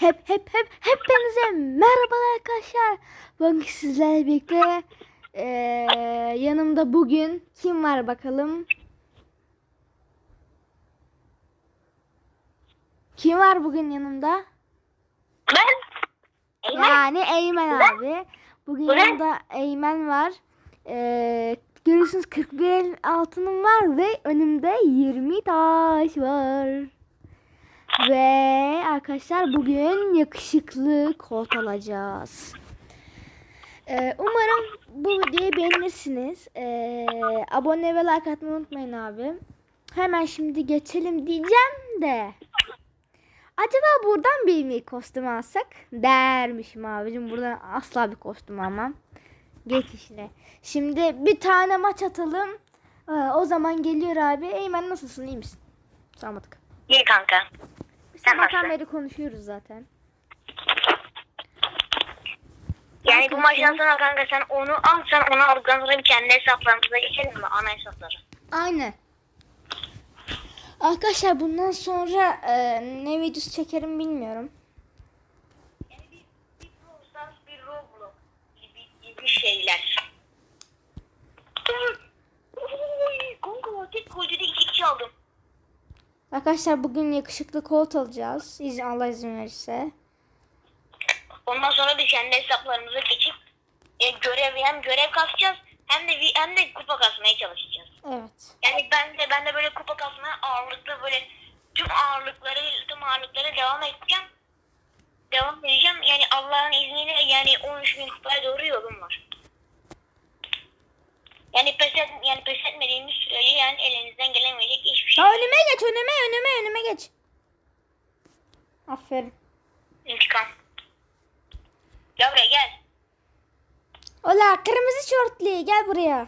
hep hep hep hepinize merhabalar arkadaşlar. Bugün sizlerle birlikte eee, yanımda bugün kim var bakalım? Kim var bugün yanımda? Ben Eymen. Yani Eymen abi. Bugün Bu ne? yanımda Eymen var. Ee, görüyorsunuz 41 el altınım var ve önümde 20 taş var. Ve arkadaşlar bugün yakışıklı kolt alacağız. Ee, umarım bu videoyu beğenirsiniz. Ee, abone ve like atmayı unutmayın abi. Hemen şimdi geçelim diyeceğim de. Acaba buradan bir mi kostüm alsak? Dermişim abicim. Buradan asla bir kostüm almam. Geç işine. Şimdi bir tane maç atalım. Ee, o zaman geliyor abi. Eymen nasılsın? iyi misin? Sormadık. İyi kanka. Sen başla. beri konuşuyoruz zaten. Yani bu maçtan sonra kanka sen onu al sen onu aldıktan sonra bir kendi hesaplarımıza geçelim mi? Ana hesapları. Aynen. Arkadaşlar bundan sonra e, ne videosu çekerim bilmiyorum. Yani bir, bir Brawl Stars, bir Roblox gibi, gibi şeyler. Oy, kanka tek golde de iki kişi aldım. Arkadaşlar bugün yakışıklı kolt alacağız. İzin, Allah izin verirse. Ondan sonra biz kendi hesaplarımıza geçip e, görev hem görev kasacağız hem de hem de kupa kasmaya çalışacağız. Evet. Yani ben de ben de böyle kupa kasmaya ağırlıklı böyle tüm ağırlıkları tüm ağırlıklara devam edeceğim. Devam edeceğim. Yani Allah'ın izniyle yani 13 bin kupaya doğru yolum var. Yani pes, et, yani pes etmediğiniz sürece yani elinizden gelemeyecek hiçbir şey. Ya önüme geç önüme önüme önüme geç. Aferin. İntikam. Gel buraya gel. Ola kırmızı şortlu gel buraya.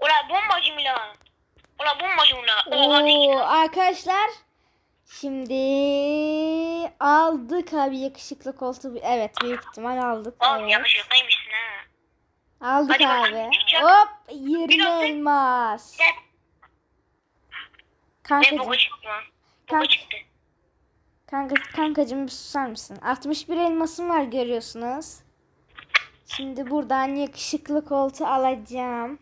Ula bombacı mı lan? Ula bombacı mı lan? Oha Oo, arkadaşlar şimdi aldık abi yakışıklı koltuğu. Evet büyük ihtimal aldık. Oğlum Evet. yakışıklıymışsın ha. Aldık Hadi bakalım, abi. çıkacak. Hop 20 Biraz da- elmas. Gel. Ne? Kanka. Çıktı. kanka, kankacım bir susar mısın? 61 elmasım var görüyorsunuz. Şimdi buradan yakışıklı koltuğu alacağım.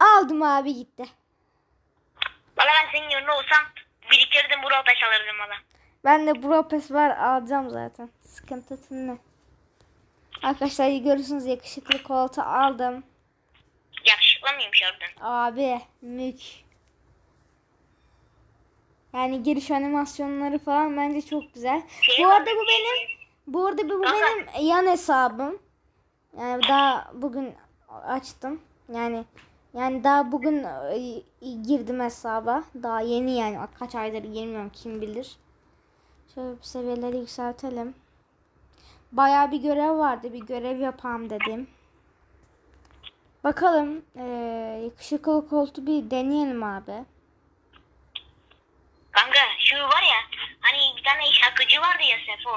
Aldım abi gitti. Valla ben senin yerine olsam biriktirdim bu taş alırdım valla. Ben de Bro Pass var alacağım zaten. Sıkıntı ne? Arkadaşlar görüyorsunuz yakışıklı koltuğu aldım. Yakışıklı mıymış oradan? Abi mük. Yani giriş animasyonları falan bence çok güzel. Şey bu arada bu şey- benim bu arada bu Aha. benim yan hesabım. Yani daha bugün açtım. Yani yani daha bugün e, girdim hesaba. Daha yeni yani kaç aydır girmiyorum kim bilir. Şöyle bir seviyeleri yükseltelim. Bayağı bir görev vardı. Bir görev yapalım dedim. Bakalım eee yakışıklı koltuğu bir deneyelim abi. Kanka şu var ya hani bir tane şarkıcı vardı ya Sefo.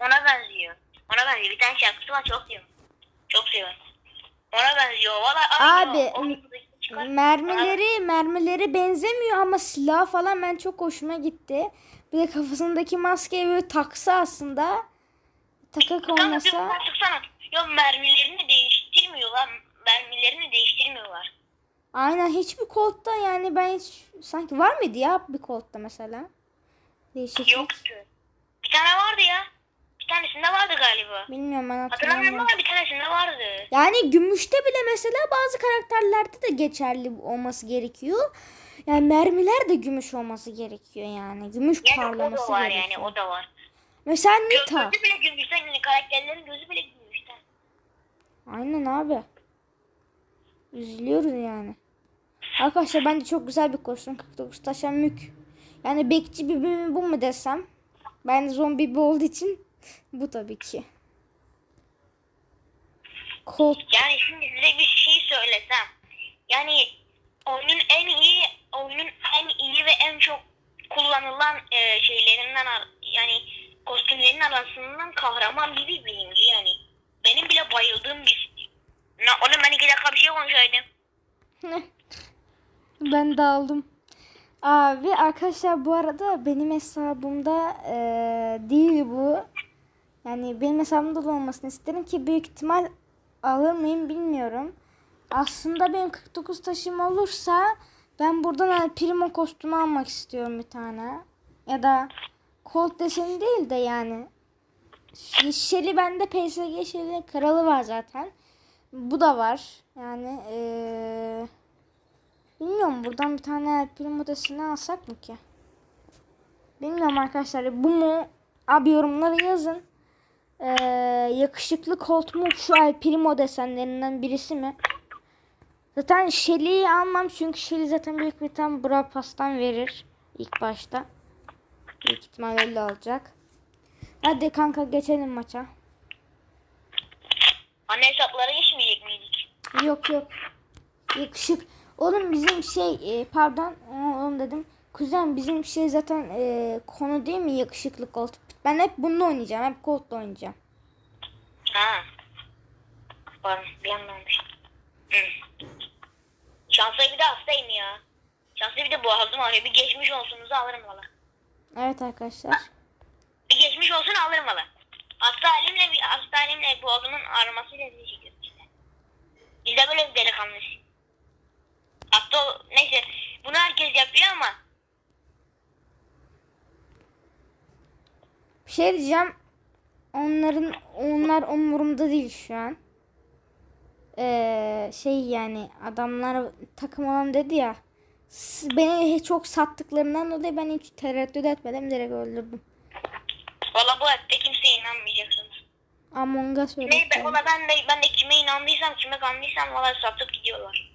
Ona benziyor. Ona benziyor. Bir tane şarkısı var çok seviyorum. Çok seviyorum. Ona benziyor. Valla Abi, o. Çıkar. Mermileri mermileri benzemiyor ama silah falan ben çok hoşuma gitti. Bir de kafasındaki maskeyi böyle taksa aslında Kanka bir oynasa. bak çıksana. Yok mermilerini değiştirmiyorlar. Mermilerini değiştirmiyorlar. Aynen hiçbir koltta yani ben hiç sanki var mıydı ya bir koltta mesela? Değişiklik. Yoktu. Bir tane vardı ya. Bir tanesinde vardı galiba. Bilmiyorum ben Hatırlamıyorum ama bir tanesinde vardı. Yani gümüşte bile mesela bazı karakterlerde de geçerli olması gerekiyor. Yani mermiler de gümüş olması gerekiyor yani. Gümüş Yani o parlaması da var gerekiyor. yani o da var. Mesela Nita. Gözü bile gümüşten yani karakterlerin gözü bile gümüşten. Aynen abi. Üzülüyoruz yani. Arkadaşlar bence çok güzel bir kostüm. 49 taşa mük. Yani bekçi bir mi bu mu desem. Ben zombi bir olduğu için bu tabii ki. Kolt. Yani şimdi size bir şey söylesem. Yani oyunun en iyi oyunun en iyi ve en çok kullanılan e, şeylerinden yani kostümlerin arasından kahraman gibi birinci yani. Benim bile bayıldığım bir Ne oğlum ben iki dakika bir şey konuşaydım. ben de aldım. Abi arkadaşlar bu arada benim hesabımda eee, değil bu. Yani benim hesabımda da olmasını isterim ki büyük ihtimal alır mıyım bilmiyorum. Aslında benim 49 taşım olursa ben buradan hani Primo kostümü almak istiyorum bir tane. Ya da Colt deseni değil de yani. Ş- Shelly bende PSG Shelly kralı var zaten. Bu da var. Yani eee Bilmiyorum buradan bir tane El Primo deseni alsak mı ki? Bilmiyorum arkadaşlar. Bu mu? Abi yorumlara yazın. Ee, yakışıklı Colt mu şu El Primo desenlerinden birisi mi? Zaten Shelly'yi almam çünkü Shelly zaten büyük bir tane Brawl Pass'tan verir ilk başta. Büyük ihtimal öyle olacak. Hadi kanka geçelim maça. Anne hesaplara geçmeyecek miydik? Yok yok. Yakışık. Oğlum bizim şey e, pardon oğlum dedim. Kuzen bizim şey zaten e, konu değil mi yakışıklı Colt. Ben hep bununla oynayacağım. Hep Colt'la oynayacağım. Ha. Pardon bir anda olmuş. Hı. Şanslı bir de hastayım ya. Şanslı bir de boğazım ağrıyor. Bir geçmiş olsunuzu alırım valla. Evet arkadaşlar. Geçmiş olsun alırım valla. Hasta halimle bir hasta halimle boğazımın ağrımasıyla sizi çekiyorum işte. Biz de böyle bir delikanlıyız. Hatta neyse bunu herkes yapıyor ama Bir şey diyeceğim. Onların onlar umurumda değil şu an. Ee, şey yani adamlar takım olan dedi ya. Beni çok sattıklarından dolayı ben hiç tereddüt etmedim direkt öldürdüm. valla bu hayatta kimseye inanmayacaksınız. Among Us Neyse öğretmeni. valla ben de, ben de kime inandıysam kime kandıysam valla satıp gidiyorlar.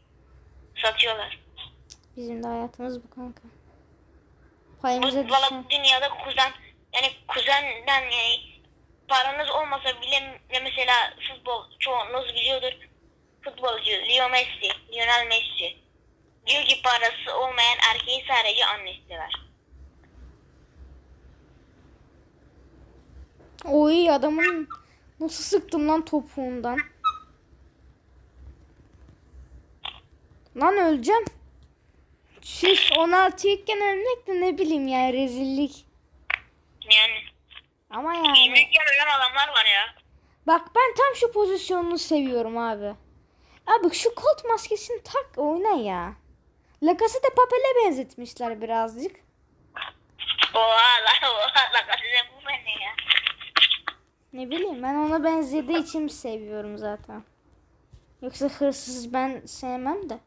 Satıyorlar. Bizim de hayatımız bu kanka. Bu, Payımıza valla düşen. bu dünyada kuzen yani kuzenden yani paranız olmasa bile mesela futbol çoğunuz biliyordur. Futbolcu Leo Messi, Lionel Messi ki parası olmayan erkeği sadece annesi sever. Oy adamın nasıl sıktım lan topuğundan. Lan öleceğim. Şiş 16 iken ölmek de ne bileyim ya rezillik. Yani Ama 20 yani. iken ölen adamlar var ya. Bak ben tam şu pozisyonunu seviyorum abi. Abi şu kolt maskesini tak oyna ya. La Casa de Papel'e benzetmişler birazcık. Oha la oha la size bu ne ya. Ne bileyim ben ona benzediği için seviyorum zaten. Yoksa hırsız ben sevmem de.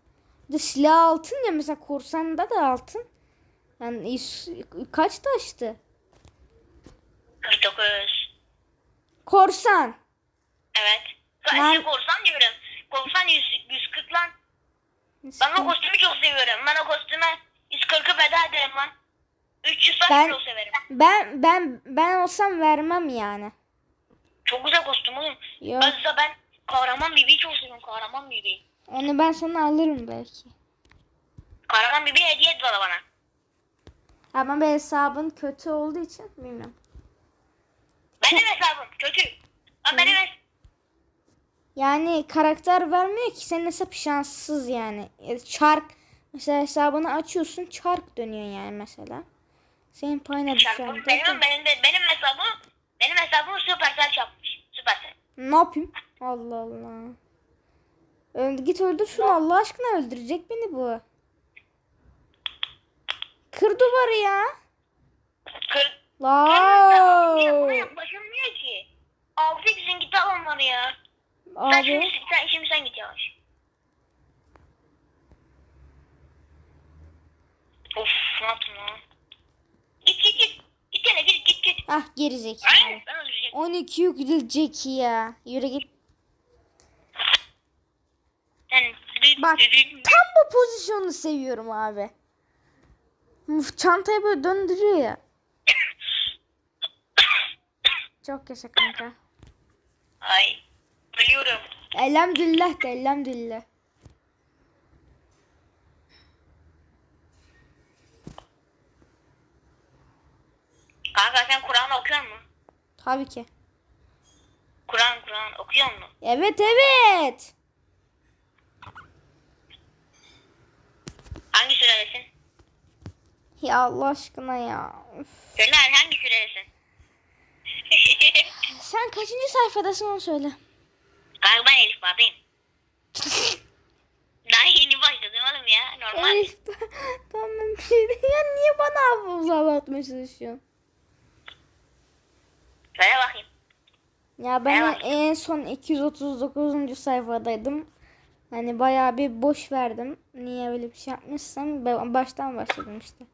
Bir de silah altın ya mesela korsanda da altın. Yani yüz- kaç taştı? 49. Korsan. Evet. Ben korsan diyorum. Korsan 100, 140 lan. Ben o kostümü çok seviyorum. Ben o kostüme 140'ı feda ederim lan. 300 saat Ben- çok severim. Ben ben ben olsam vermem yani. Çok güzel kostüm oğlum. Yok. Aslında ben Kahraman Bibi'yi çok seviyorum. Kahraman Bibi. Onu ben sana alırım belki. Kahraman Bibi hediye et bana bana. Ama benim hesabın kötü olduğu için bilmiyorum. Benim hesabım kötü. Ama benim hesabım. Yani karakter vermiyor ki senin hesap şanssız yani. E, Çark mesela hesabını açıyorsun çark dönüyor yani mesela. Senin payına düşen Benim, benim, benim, hesabım benim hesabım Supercell yapmış. Supercell. Ne yapayım? Allah Allah. Öldü, git öldür şunu Allah aşkına öldürecek beni bu. Kır duvarı ya. Kır. La. Buna yaklaşılmıyor ki. 6 kişinin git al onları ya. Sen şimdi, Abi. sen, şimdi sen git yavaş. Of ne yaptın lan? Git git git. Git hele git git git. Ah geri zekalı. Ay, ben öldüreceğim. 12 yüklelecek ya. Yürü git. Sen Bak tam bu pozisyonu seviyorum abi. Uf, Çantayı böyle döndürüyor ya. Çok yaşa kanka. Ay. Elhamdülillah de elhamdülillah. Kanka sen Kur'an okuyor musun? Tabii ki. Kur'an Kur'an okuyor musun? Evet evet. Hangi suredesin? Ya Allah aşkına ya. Üf. Söyle hangi süredesin? Sen kaçıncı sayfadasın onu söyle. Kanka ben Elif Batı'yım. Daha yeni başladım oğlum ya. Normal. Elif tamam bir şey değil. Ya niye bana hafıza atmaya çalışıyorsun? Söyle bakayım. Ya ben Evet. en son 239. sayfadaydım. Hani bayağı bir boş verdim. Niye öyle bir şey yapmışsam ben baştan başladım işte.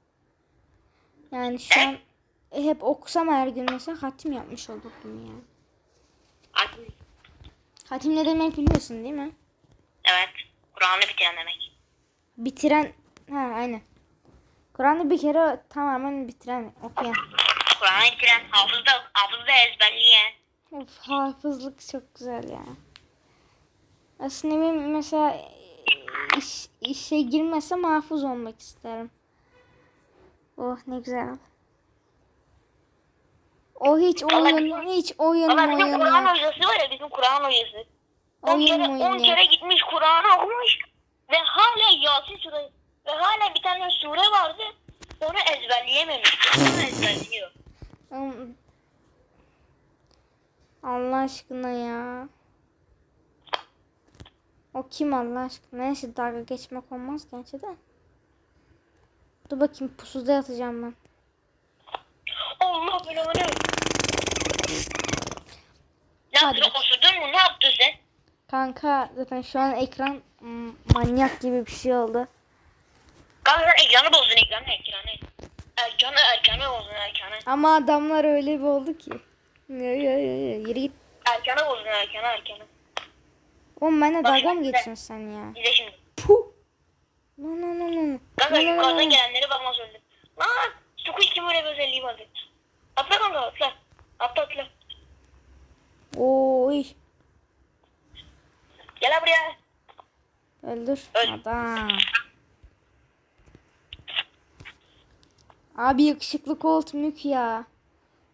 Yani şu an hep okusam her gün mesela hatim yapmış olurdum yani. Aklım. Hatim ne demek biliyorsun değil mi? Evet. Kur'an'ı bitiren demek. Bitiren ha aynen. Kur'an'ı bir kere tamamen bitiren okuyan. Kur'an'ı bitiren hafızda, hafızda ezberleyen. Of, hafızlık çok güzel ya. Aslında benim mesela iş, işe girmesem hafız olmak isterim. Oh ne güzel. O hiç oyun, hiç oyun bizim oyun Kur'an yok. hocası var ya bizim Kur'an hocası. 10 Oyun kere, oyun 10 yok. kere gitmiş Kur'an'ı okumuş ve hala Yasin sure ve hala bir tane sure vardı onu ezberleyememiş. Onu ezberliyor. Allah aşkına ya. O kim Allah aşkına? Neyse dalga geçmek olmaz gerçi de. Dur bakayım pusuda yatacağım ben. Allah belanı. Ne Hadi yaptın? Osurdun mu? Ne yaptın sen? Kanka zaten şu an ekran mm, manyak gibi bir şey oldu. Kanka sen ekranı bozdun ekranı ekranı. Ekranı ekranı bozdun ekranı. Ama adamlar öyle bir oldu ki. Ya ya ya ya yürü git. Ekranı bozdun ekranı ekranı. Oğlum benimle dalga mı geçiyorsun sen ya? İzle şimdi. Puh. No no no no. Kanka yukarıdan gelenlere bakma söyledim. Lan Squid kim öyle bir özelliği vardı. Atla kanka atla. Atla atla. Oy. Gel lan buraya. Öldür. Öl. Adam. Abi yakışıklı kolt mük ya.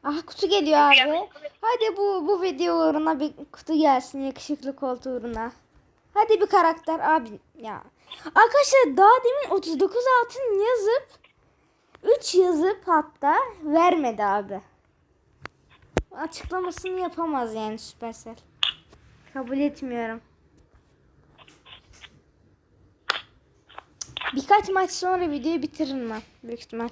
Ah kutu geliyor abi. Hadi bu bu video uğruna bir kutu gelsin yakışıklı kolt uğruna. Hadi bir karakter abi ya. Arkadaşlar daha demin 39 altın yazıp 3 yazıp hatta vermedi abi. Açıklamasını yapamaz yani Supercell. Kabul etmiyorum. Birkaç maç sonra videoyu bitiririm ben. Büyük ihtimal.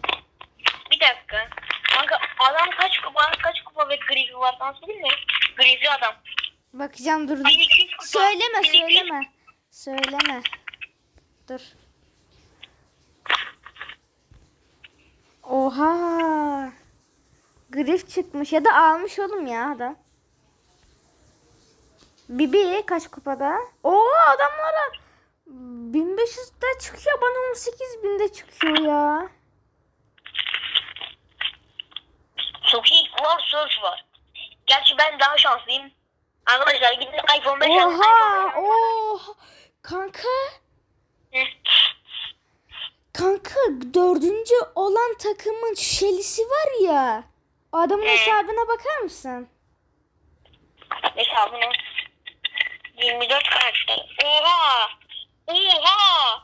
Bir dakika. Kanka adam kaç kupa kaç kupa ve grifi var söyleyeyim mi? Grifi adam. Bakacağım dur. 1200 kupa. Söyleme 1200 söyleme. Söyleme. Dur. Oha. Grif çıkmış ya da almış oğlum ya adam. Bibi kaç kupada? Oo adamlara 1500'de çıkıyor bana 18.000'de çıkıyor ya. Çok iyi var search var. Gerçi ben daha şanslıyım. Arkadaşlar gidin iPhone 5 alın. Oha, iPhone 5 alın. oha. Kanka. Kanka dördüncü olan takımın şelisi var ya. Adamın hesabına bakar mısın? Hesabını 24 karakter. Oha! Oha!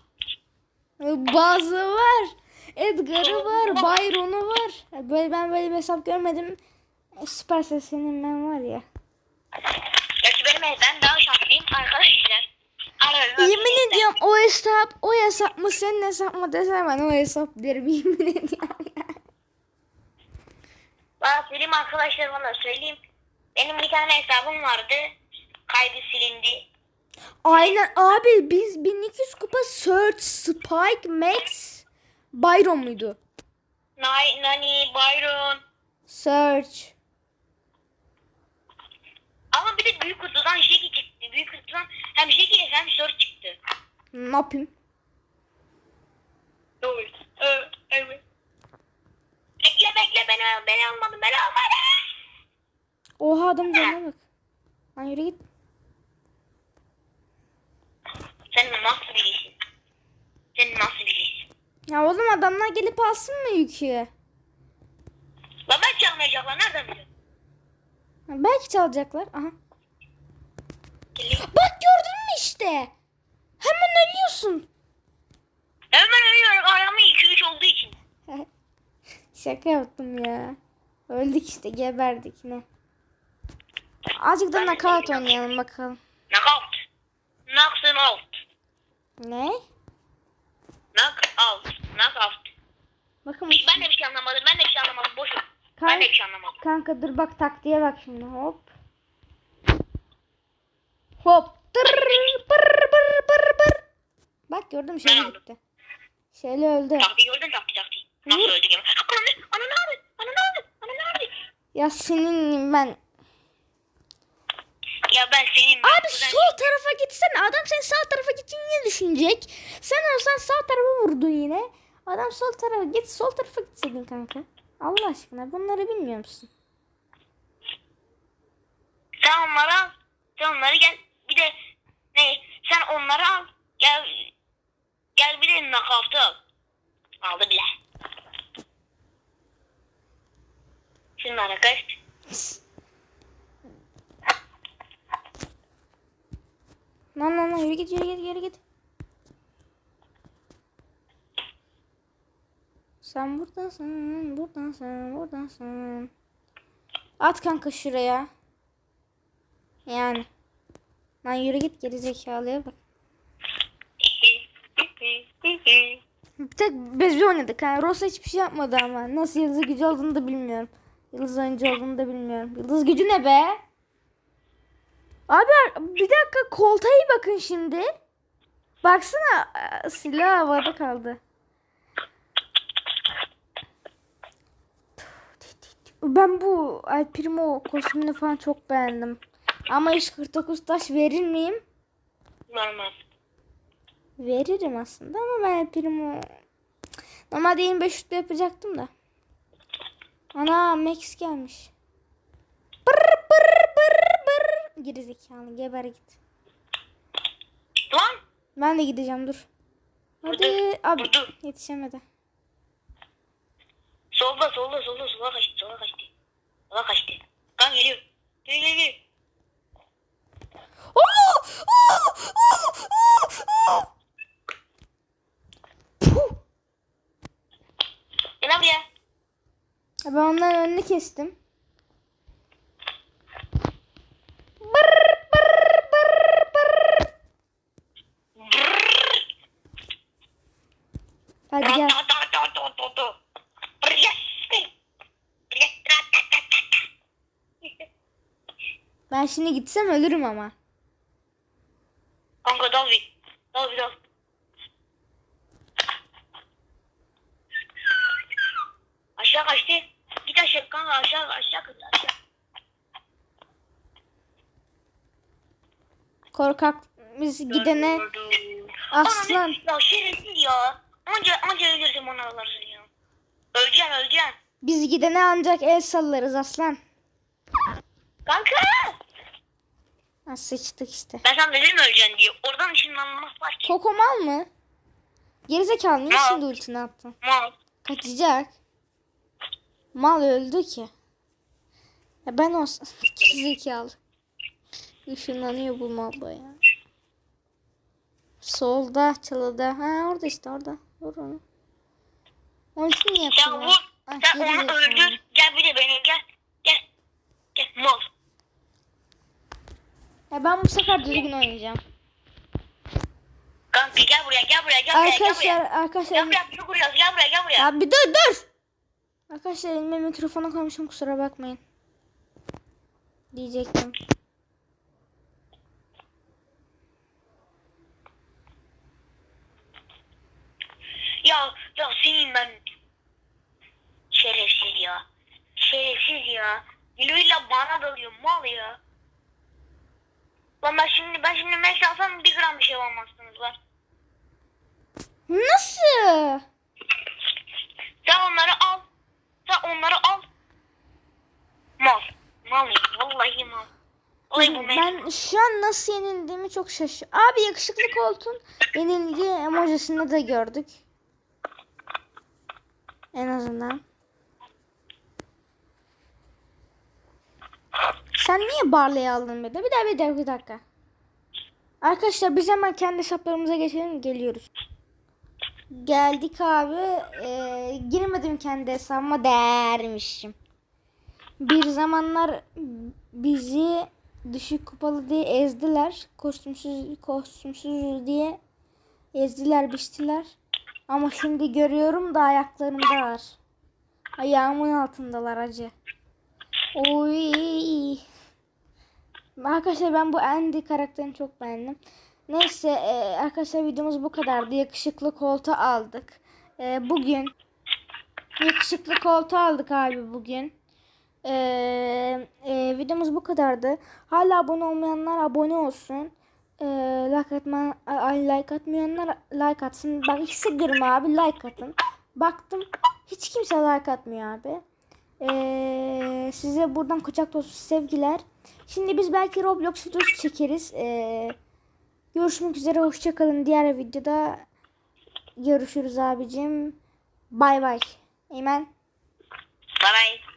Bazı var. Edgar'ı var, Byron'u var. Böyle ben böyle bir hesap görmedim. Süper senin ben var ya. Gerçi benim ben daha şanslıyım arkadaşlar. Arada Yemin ediyorum o hesap, o hesap mı senin hesap mı desem ben o hesap derim yemin ediyorum. Bana söyleyeyim arkadaşlar bana söyleyeyim. Benim bir tane hesabım vardı. Kaydı silindi. Aynen abi biz 1200 kupa Search, Spike, Max, Byron muydu? Nani, Nani, Byron. Search. Ama bir de büyük kutudan Jeki çıktı. Büyük kutudan hem Jeki hem Sör çıktı. Ne yapayım? Evet. Evet. Bekle bekle beni, beni almadın beni almadın. Oha adam canına bak. Lan yürü git. Sen nasıl birisin? Sen nasıl birisin? Ya oğlum adamlar gelip alsın mı yükü? Baba çalmayacaklar nereden biliyorsun? Belki çalacaklar. Aha. Bak gördün mü işte? Hemen ölüyorsun. Hemen ölüyorum. Aramı 2-3 olduğu için. Şaka yaptım ya. Öldük işte geberdik ne. Azıcık da knockout oynayalım bakalım. Knockout. Knocks out. Ne? Knockout. Knockout. Bakın Ben de bir şey anlamadım. Ben de bir şey anlamadım. Boş ver. Ben de bir şey anlamadım. Kanka dur bak taktiğe bak şimdi hop. Hop. Tır, pır, pır, pır, pır. Bak Ben Şöyle aldım. gitti. Şöyle öldü. Taktiği gördün taktiği taktiği. Nasıl öldü gibi. Ananı, ananı abi. Ananı abi. Ananı abi. Ya senin ben. Ya ben senin... Abi sol tarafa gitsene. Adam sen sağ tarafa ne düşünecek? Sen olsan sağ tarafa vurdun yine. Adam sol tarafa git sol tarafa gitseydin kanka. Allah aşkına bunları bilmiyor musun? Sen onları al. Sen onları gel. De ne? Sen onları al. Gel. Gel bir de knockout'u al. Aldı bile. Şunlara kaç. Lan lan lan yürü git yürü git yürü git. Sen buradasın, buradasın, buradasın. At kanka şuraya. Yani. Lan yürü git geri zekalıya bak. Bir tek biz oynadık ha. Rosa hiçbir şey yapmadı ama. Nasıl yıldız gücü olduğunu da bilmiyorum. Yıldız oyuncu olduğunu da bilmiyorum. Yıldız gücü ne be? Abi bir dakika koltuğa iyi bakın şimdi. Baksana e, silah havada kaldı. Ben bu El Primo kostümünü falan çok beğendim. Ama 149 taş verir miyim? Normal. Veririm aslında ama ben Primo... Normalde 25 şutlu yapacaktım da. Ana Max gelmiş. Bır bır bır bır. Gerizekalı geber git. Lan. Ben de gideceğim dur. Hadi Durdu, abi durdu. yetişemedi. Solda solda solda sola kaçtı sola kaçtı. Sola kaçtı. Kan geliyor. Geliyor geliyor. Puh! Gel lan buraya. Ben onların önünü kestim. Bır bır bır bır. Hadi gel. Ben şimdi gitsem ölürüm ama. Biz gidene aslan. Ya şerefsiz ya. Anca anca ölürsün onu alırsın ya. Öleceğim öleceğim. Biz gidene ancak el sallarız aslan. Kanka. Ha, sıçtık işte. Ben sana dedim öleceksin diye. Oradan ışınlanmaz var ki. Koko mal mı? Gerizekalı niye Mal. şimdi ultini attın? Mal. Kaçacak. Mal öldü ki. Ya ben olsam gerizekalı. Işınlanıyor bu mal ya. Solda çalıda. Ha orada işte orada. Vur onu. Ulti niye Sen yaptın? vur. Ah, Sen onu öldür. Gel bir de beni gel. Gel. Gel. Mal. Ya ben bu sefer düzgün oynayacağım. Kanka gel buraya gel buraya gel buraya gel Arkadaşlar buraya. arkadaşlar Gel buraya bir gel buraya gel buraya. Ya bir dur dur. Arkadaşlar elime mikrofona koymuşum kusura bakmayın. Diyecektim. Ya ya senin ben şerefsiz ya. Şerefsiz ya. Gülüyle bana dalıyor mal ya. Lan ben şimdi ben şimdi meş alsam bir gram bir şey olmazsınız var. Nasıl? Sen onları al. Sen onları al. Mal. Mal ya. Vallahi mal. Vallahi bu meş. Ben şu an nasıl yenildiğimi çok şaşırıyorum. Abi yakışıklı koltuğun yenilgi emojisini de gördük. En azından. Sen niye Barley'i aldın bir de? Bir daha bir dakika, bir dakika. Arkadaşlar biz hemen kendi hesaplarımıza geçelim geliyoruz. Geldik abi. Ee, girmedim kendi hesabıma değermişim. Bir zamanlar bizi düşük kupalı diye ezdiler. Kostümsüz kostümsüz diye ezdiler, biçtiler. Ama şimdi görüyorum da ayaklarımdalar. Ayağımın altındalar acı. Oy. Arkadaşlar ben bu Andy karakterini çok beğendim. Neyse e, arkadaşlar videomuz bu kadardı. Yakışıklı koltuğu aldık. E, bugün yakışıklı koltuğu aldık abi bugün. E, e, videomuz bu kadardı. Hala abone olmayanlar abone olsun. E, like atma like atmayanlar like atsın. Bak hissediyorum abi like atın. Baktım hiç kimse like atmıyor abi. E, size buradan kucak dolusu sevgiler. Şimdi biz belki Roblox videosu çekeriz. E, Görüşmek üzere. Hoşçakalın. Diğer videoda görüşürüz abicim. Bay bay. Eymen. Bye bye.